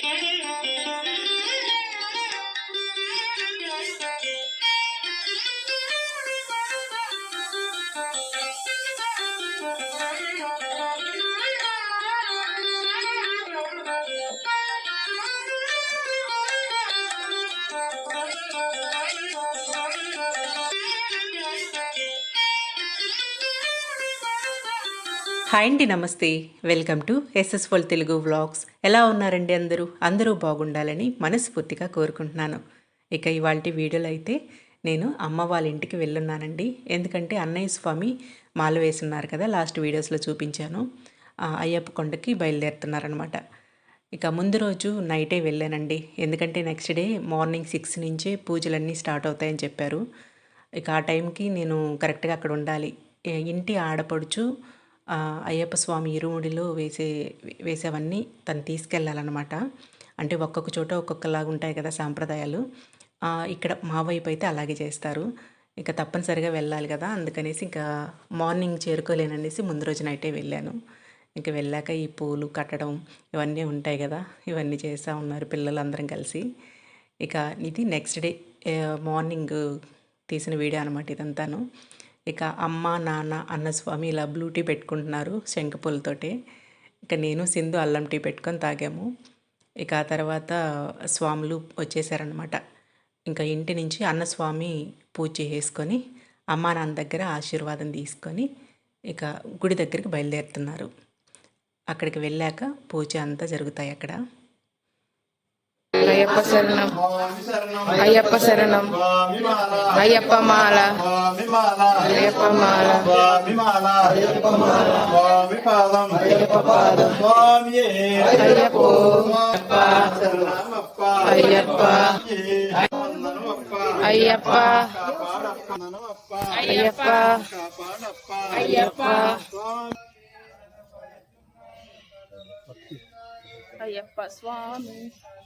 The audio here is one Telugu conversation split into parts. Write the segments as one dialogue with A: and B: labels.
A: Thank you. హాయ్ అండి నమస్తే. వెల్కమ్ టు ఎస్ఎస్ఫుల్ తెలుగు వ్లాగ్స్. ఎలా ఉన్నారండి అందరూ? అందరూ బాగుండాలని మనస్ఫూర్తిగా కోరుకుంటున్నాను. ఇక ఇవాళ వీడియోలో అయితే నేను అమ్మ వాళ్ళ ఇంటికి వెళ్ళున్నానండి. ఎందుకంటే అన్నయ్య స్వామి మాల వేసున్నారు కదా లాస్ట్ వీడియోస్లో చూపించాను. అయ్యప్ప కొండకి బయలుదేరుతున్నారనమాట ఇక ముందు రోజు నైటే వెళ్ళానండి. ఎందుకంటే నెక్స్ట్ డే మార్నింగ్ సిక్స్ నుంచే పూజలన్నీ స్టార్ట్ అవుతాయని చెప్పారు. ఇక ఆ టైంకి నేను కరెక్ట్గా అక్కడ ఉండాలి. ఇంటి ఆడపడుచు అయ్యప్ప స్వామి ఇరుముడిలో వేసే వేసేవన్నీ తను తీసుకెళ్ళాలన్నమాట. అంటే ఒక్కొక్క చోట ఒక్కొక్కలాగా ఉంటాయి కదా సాంప్రదాయాలు. ఇక్కడ మా వైపు అయితే అలాగే చేస్తారు. ఇక తప్పనిసరిగా వెళ్ళాలి కదా. అందుకనేసి ఇంకా మార్నింగ్ చేరుకోలేననేసి ముందు రోజు నైటే వెళ్ళాను. ఇంక వెళ్ళాక ఈ పూలు కట్టడం ఇవన్నీ ఉంటాయి కదా. ఇవన్నీ చేస్తూ ఉన్నారు పిల్లలందరం కలిసి. ఇక ఇది నెక్స్ట్ డే మార్నింగ్ తీసిన వీడియో అనమాట ఇదంతాను. ఇక అమ్మ నాన్న అన్న స్వామి ఇలా బ్లూ టీ పెట్టుకుంటున్నారు శంఖపూలతోటి ఇక నేను సింధు అల్లం టీ పెట్టుకొని తాగాము. ఇక ఆ తర్వాత స్వాములు వచ్చేసారనమాట ఇంకా ఇంటి నుంచి అన్నస్వామి పూజ చేసుకొని అమ్మా నాన్న దగ్గర ఆశీర్వాదం తీసుకొని ఇక గుడి దగ్గరికి బయలుదేరుతున్నారు. అక్కడికి వెళ్ళాక పూజ అంతా జరుగుతాయి అక్కడ.
B: అయ్యప్ప శరణం అయ్యప్ప శరణం అయ్యప్ప మాల అయ్యప్ప మాల అయ్యప్పో అయ్యప్ప అయ్యప్ప అయ్యప్ప అయ్యప్ప అయ్యప్ప స్వామి అయ్యప్ప స్వామి అయ్యప్ప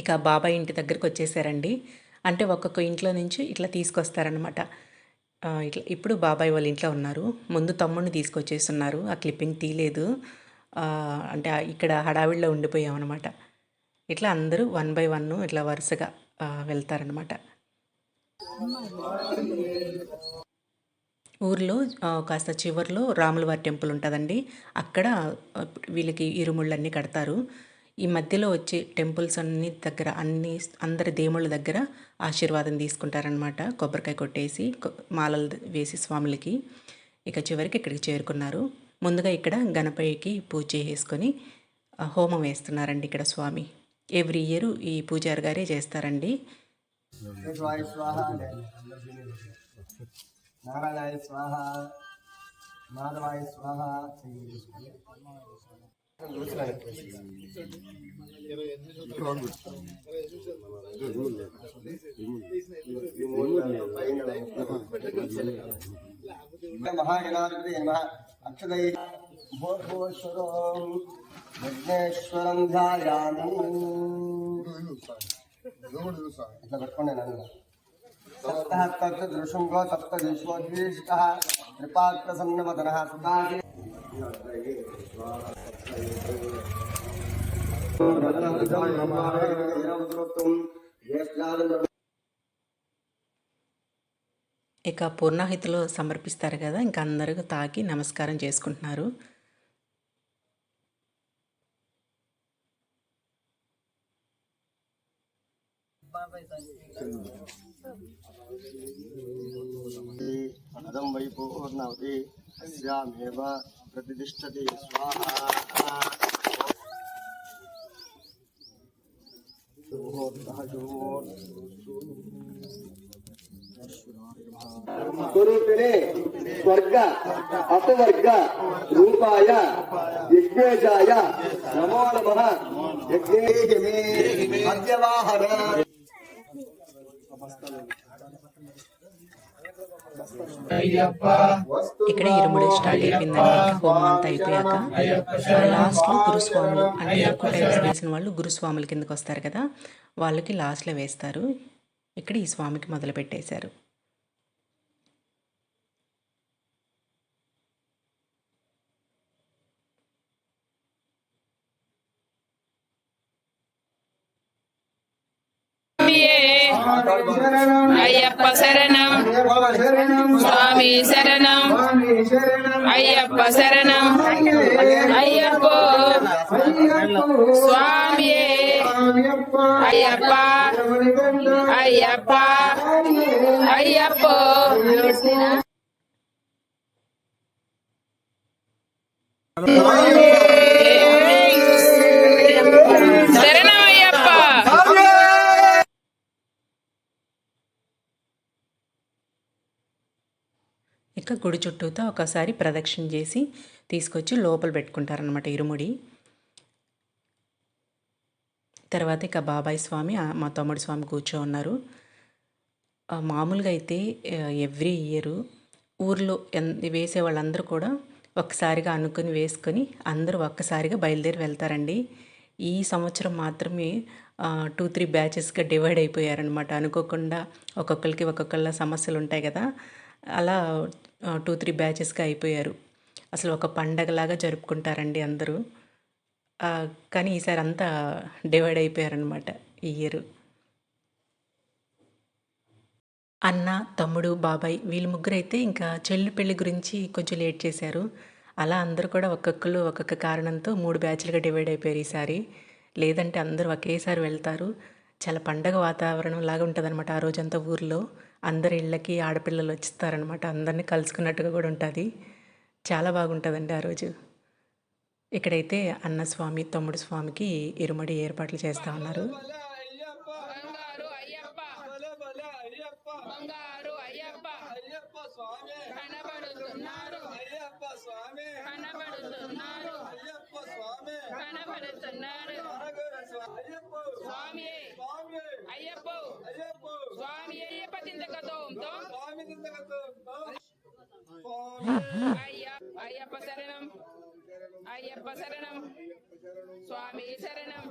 A: ఇక బాబాయ్ ఇంటి దగ్గరికి వచ్చేసారండి. అంటే ఒక్కొక్క ఇంట్లో నుంచి ఇట్లా తీసుకొస్తారనమాట ఇట్లా ఇప్పుడు బాబాయ్ వాళ్ళ ఇంట్లో ఉన్నారు. ముందు తమ్ముడిని తీసుకొచ్చేస్తున్నారు. ఆ క్లిప్పింగ్ తీయలేదు. అంటే ఇక్కడ హడావిడిలో ఉండిపోయాం అనమాట ఇట్లా అందరూ వన్ బై వన్ ఇట్లా వరుసగా వెళ్తారనమాట ఊర్లో కాస్త చివర్లో రాములవారి టెంపుల్ ఉంటుందండి. అక్కడ వీళ్ళకి ఇరుముళ్ళన్నీ కడతారు. ఈ మధ్యలో వచ్చే టెంపుల్స్ అన్ని దగ్గర అన్ని అందరి దేవుళ్ళ దగ్గర ఆశీర్వాదం తీసుకుంటారనమాట కొబ్బరికాయ కొట్టేసి మాలలు వేసి స్వాములకి. ఇక చివరికి ఇక్కడికి చేరుకున్నారు. ముందుగా ఇక్కడ గణపయ్యకి పూజ చేసుకొని హోమం వేస్తున్నారండి ఇక్కడ స్వామి. ఎవ్రీ ఇయర్ ఈ పూజారి గారే చేస్తారండి.
C: శివాయ స్వాహ నారాయణాయ స్వాహ మాధవాయ స్వాహ మహాగణాధిపతి నమ. అక్షదై భూర్భువస్వరం విఘ్నేశ్వరం ధ్యాయామి. ఇట్లా పెట్టుకోండి నన్ను. సప్తः తద్దృశృంగో సప్తదీశ్వోద్వీష్టः త్రిపాత్రసన్నవదనः సుతాది
A: ఇక పూర్ణాహితిలో సమర్పిస్తారు కదా ఇంకా అందరూ తాకి నమస్కారం చేసుకుంటున్నారు.
C: బాబాయ్ పదం వై పూర్ణవతి అస్యామేవ ప్రతిష్టతి. స్వర్గ అపవర్గ రూపాయ యజ్ఞేశాయ నమో నమ యజ్ఞే మధ్యవాహన.
A: ఇక్కడ ఇరుముడు స్టార్ట్ అయిపోయిందండి. హోమం అంతా అయిపోయాక లాస్ట్లో గురుస్వాములు అంటే ఎక్కువ టైమ్స్ వేసిన వాళ్ళు గురుస్వాముల కిందకి వస్తారు కదా వాళ్ళకి లాస్ట్లో వేస్తారు. ఇక్కడ ఈ స్వామికి మొదలు పెట్టేశారు. Yeah.
B: అయ్యప్ప శరణం. స్వామి శరణం. అయ్యప్ప శరణం. అయ్యప్ప. స్వామి అయ్యప్ప. అయ్యప్ప. అయ్యప్ప. శరణం
A: ఇక గుడి చుట్టూతో ఒకసారి ప్రదక్షిణ చేసి తీసుకొచ్చి లోపల పెట్టుకుంటారనమాట ఇరుముడి. తర్వాత ఇక బాబాయ్ స్వామి మా తమ్ముడు స్వామి కూర్చో ఉన్నారు. మామూలుగా అయితే ఎవ్రీ ఇయర్ ఊర్లో వేసే వాళ్ళందరూ కూడా ఒక్కసారిగా అనుకుని వేసుకొని అందరూ ఒక్కసారిగా బయలుదేరి వెళ్తారండి. ఈ సంవత్సరం మాత్రమే టూ త్రీ బ్యాచెస్గా డివైడ్ అయిపోయారనమాట అనుకోకుండా ఒక్కొక్కరికి ఒక్కొక్కళ్ళ సమస్యలు ఉంటాయి కదా. అలా టూ త్రీ బ్యాచెస్గా అయిపోయారు. అసలు ఒక పండగలాగా జరుపుకుంటారండి అందరూ. కానీ ఈసారి అంతా డివైడ్ అయిపోయారనమాట ఈ ఇయర్. అన్న తమ్ముడు బాబాయ్ వీళ్ళు ముగ్గురు అయితే ఇంకా చెల్లి పెళ్ళి గురించి కొంచెం లేట్ చేశారు. అలా అందరూ కూడా ఒక్కొక్కరు ఒక్కొక్క కారణంతో మూడు బ్యాచ్లుగా డివైడ్ అయిపోయారు ఈసారి. లేదంటే అందరూ ఒకేసారి వెళ్తారు. చాలా పండగ వాతావరణం లాగా ఉంటుంది అనమాట ఆ రోజంతా ఊర్లో. అందరి ఇళ్ళకి ఆడపిల్లలు వచ్చిస్తారనమాట అందరినీ కలుసుకున్నట్టుగా కూడా ఉంటుంది. చాలా బాగుంటుందండి ఆ రోజు. ఇక్కడైతే అన్న స్వామి తమ్ముడు స్వామికి ఇరుమడి ఏర్పాట్లు చేస్తూ ఉన్నారు.
B: స్వామి. అయ్యప్ప. స్వామి అయ్యప్ప చింతకతోంతో అయ్య అయ్యప్ప శరణం. అయ్యప్ప శరణం. స్వామి శరణం.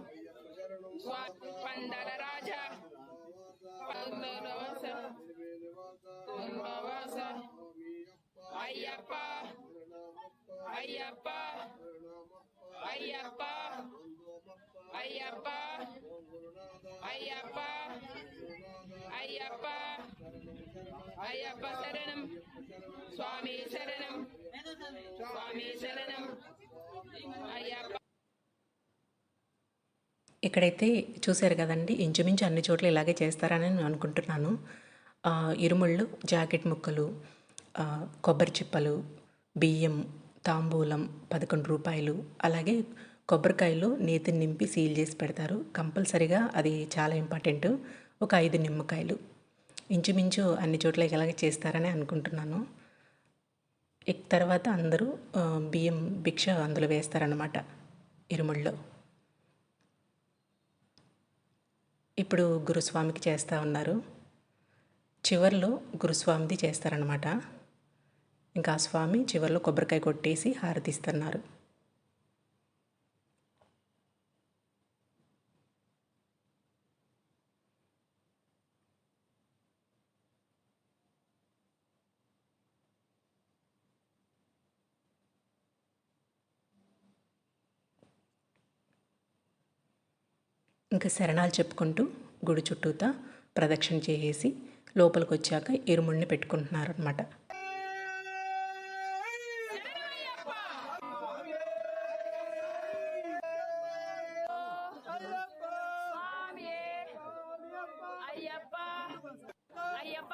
B: స్వా పందల రాజా. అయ్యప్ప. అయ్యప్ప. అయ్యప్ప. అయ్యప్ప. శరణం. స్వామి శరణం. స్వామి శరణం. అయ్యప్ప
A: ఇక్కడైతే చూశారు కదండి ఇంచుమించు అన్ని చోట్ల ఇలాగే చేస్తారని నేను అనుకుంటున్నాను. ఇరుముళ్ళు జాకెట్ ముక్కలు కొబ్బరి చిప్పలు బియ్యం తాంబూలం పదకొండు రూపాయలు అలాగే కొబ్బరికాయలు నేతిని నింపి సీల్ చేసి పెడతారు. కంపల్సరిగా అది చాలా ఇంపార్టెంట్. ఒక ఐదు నిమ్మకాయలు. ఇంచుమించు అన్ని చోట్ల ఇలాగే చేస్తారని అనుకుంటున్నాను. ఇక తర్వాత అందరూ బియ్యం భిక్ష అందులో వేస్తారనమాట ఇరుముల్లో ఇప్పుడు గురుస్వామికి చేస్తూ ఉన్నారు. చివర్లో గురుస్వామిది చేస్తారనమాట ఇంకా స్వామి చివర్లో కొబ్బరికాయ కొట్టేసి హారతిస్తున్నారు ఇంకా శరణాలు చెప్పుకుంటూ గుడి చుట్టూతా ప్రదక్షిణ చేసేసి లోపలికి వచ్చాక ఇరుముడిని
B: పెట్టుకుంటున్నారనమాట అయ్యప్ప అయ్యప్ప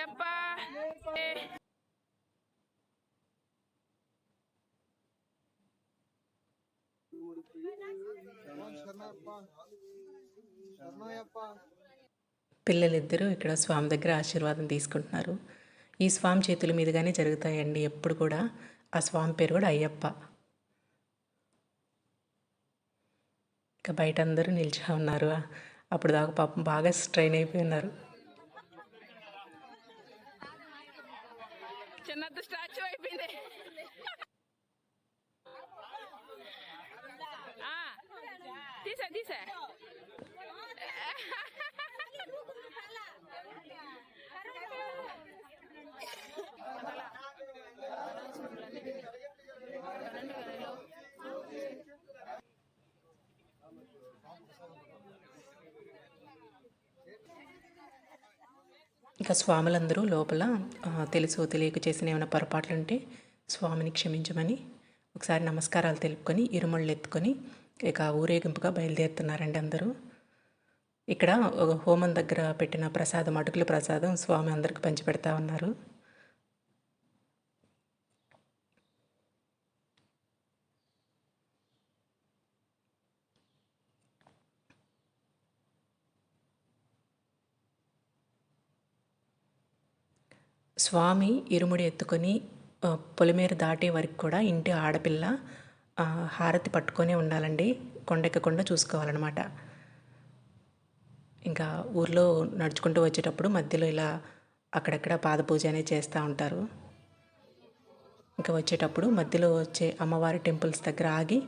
B: అయ్యప్ప.
A: పిల్లలిద్దరూ ఇక్కడ స్వామి దగ్గర ఆశీర్వాదం తీసుకుంటున్నారు. ఈ స్వామి చేతుల మీదుగానే జరుగుతాయండి ఎప్పుడు కూడా. ఆ స్వామి పేరు కూడా అయ్యప్ప. ఇక బయట అందరూ నిల్చో ఉన్నారు. అప్పుడు దాకా పాపం బాగా స్ట్రైన్ అయిపోయి ఉన్నారు.
B: చిన్నది స్టాచ్యూ అయిపోయింది. ఆ, తీసా తీసా.
A: ఇంకా స్వాములందరూ లోపల తెలుసు తెలుసో తెలియక చేసిన ఏమైనా పొరపాట్లుంటే స్వామిని క్షమించమని ఒకసారి నమస్కారాలు తెలుపుకొని ఇరుముళ్ళు ఎత్తుకొని ఇక ఊరేగింపుగా బయలుదేరుతున్నారండి అందరూ. ఇక్కడ ఒక హోమం దగ్గర పెట్టిన ప్రసాదం అటుకుల ప్రసాదం స్వామి అందరికి పంచిపెడతా ఉన్నారు. స్వామి ఇరుముడి ఎత్తుకొని పొలిమేర దాటే వరకు కూడా ఇంటి ఆడపిల్ల హారతి పట్టుకొనే ఉండాలండి. కొండెక్కకుండా చూసుకోవాలన్నమాట. ఇంకా ఊర్లో నడుచుకుంటూ వచ్చేటప్పుడు మధ్యలో ఇలా అక్కడక్కడ పాదపూజ అనేది చేస్తూ ఉంటారు. ఇంకా వచ్చేటప్పుడు మధ్యలో వచ్చే అమ్మవారి టెంపుల్స్ దగ్గర ఆగి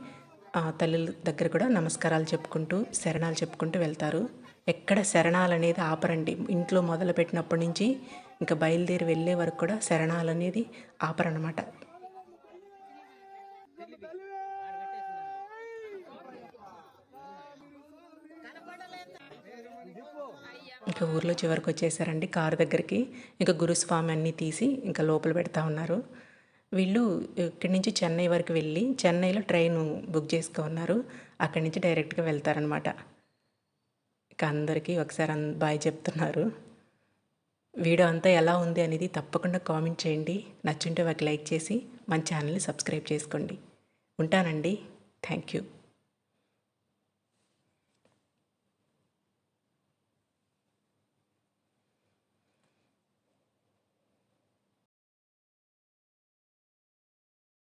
A: ఆ తల్లుల దగ్గర కూడా నమస్కారాలు చెప్పుకుంటూ శరణాలు చెప్పుకుంటూ వెళ్తారు. ఎక్కడ శరణాలు అనేది ఆపరండి. ఇంట్లో మొదలు పెట్టినప్పటి నుంచి ఇంకా బయలుదేరి వెళ్ళే వరకు కూడా శరణాలు అనేది ఆపరనమాట ఇంకా ఊర్లో చివరికి వచ్చేసారండి కారు దగ్గరికి. ఇంకా గురుస్వామి అన్నీ తీసి ఇంకా లోపల పెడతా ఉన్నారు. వీళ్ళు ఇక్కడి నుంచి చెన్నై వరకు వెళ్ళి చెన్నైలో ట్రైన్ బుక్ చేసుకున్నారు అక్కడి నుంచి డైరెక్ట్గా వెళ్తారనమాట ఇక అందరికీ ఒకసారి బాయ్ చెప్తున్నారు. వీడియో అంతా ఎలా ఉంది అనేది తప్పకుండా కామెంట్ చేయండి. నచ్చుంటే ఒక లైక్ చేసి మన ఛానల్ని సబ్స్క్రైబ్ చేసుకోండి. ఉంటానండి. Thank you.